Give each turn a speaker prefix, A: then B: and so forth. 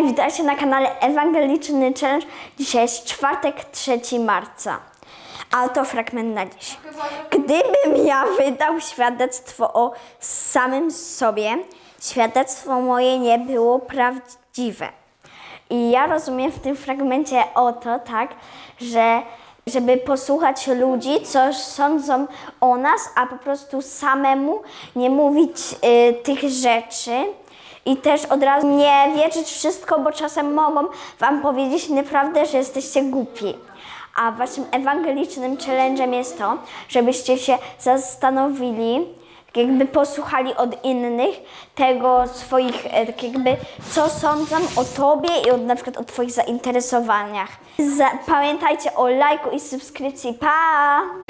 A: i witajcie na kanale Ewangeliczny Challenge. Dzisiaj jest czwartek, 3 marca. A oto fragment na dziś. Gdybym ja wydał świadectwo o samym sobie, świadectwo moje nie było prawdziwe. I ja rozumiem w tym fragmencie o to, tak, że żeby posłuchać ludzi, co sądzą o nas, a po prostu samemu nie mówić y, tych rzeczy. I też od razu nie wierzyć wszystko, bo czasem mogą wam powiedzieć nieprawdę, że jesteście głupi. A waszym ewangelicznym challenge'em jest to, żebyście się zastanowili, tak jakby posłuchali od innych tego swoich, e, tak jakby co sądzą o tobie i od, na przykład o twoich zainteresowaniach. Za, pamiętajcie o lajku i subskrypcji. Pa!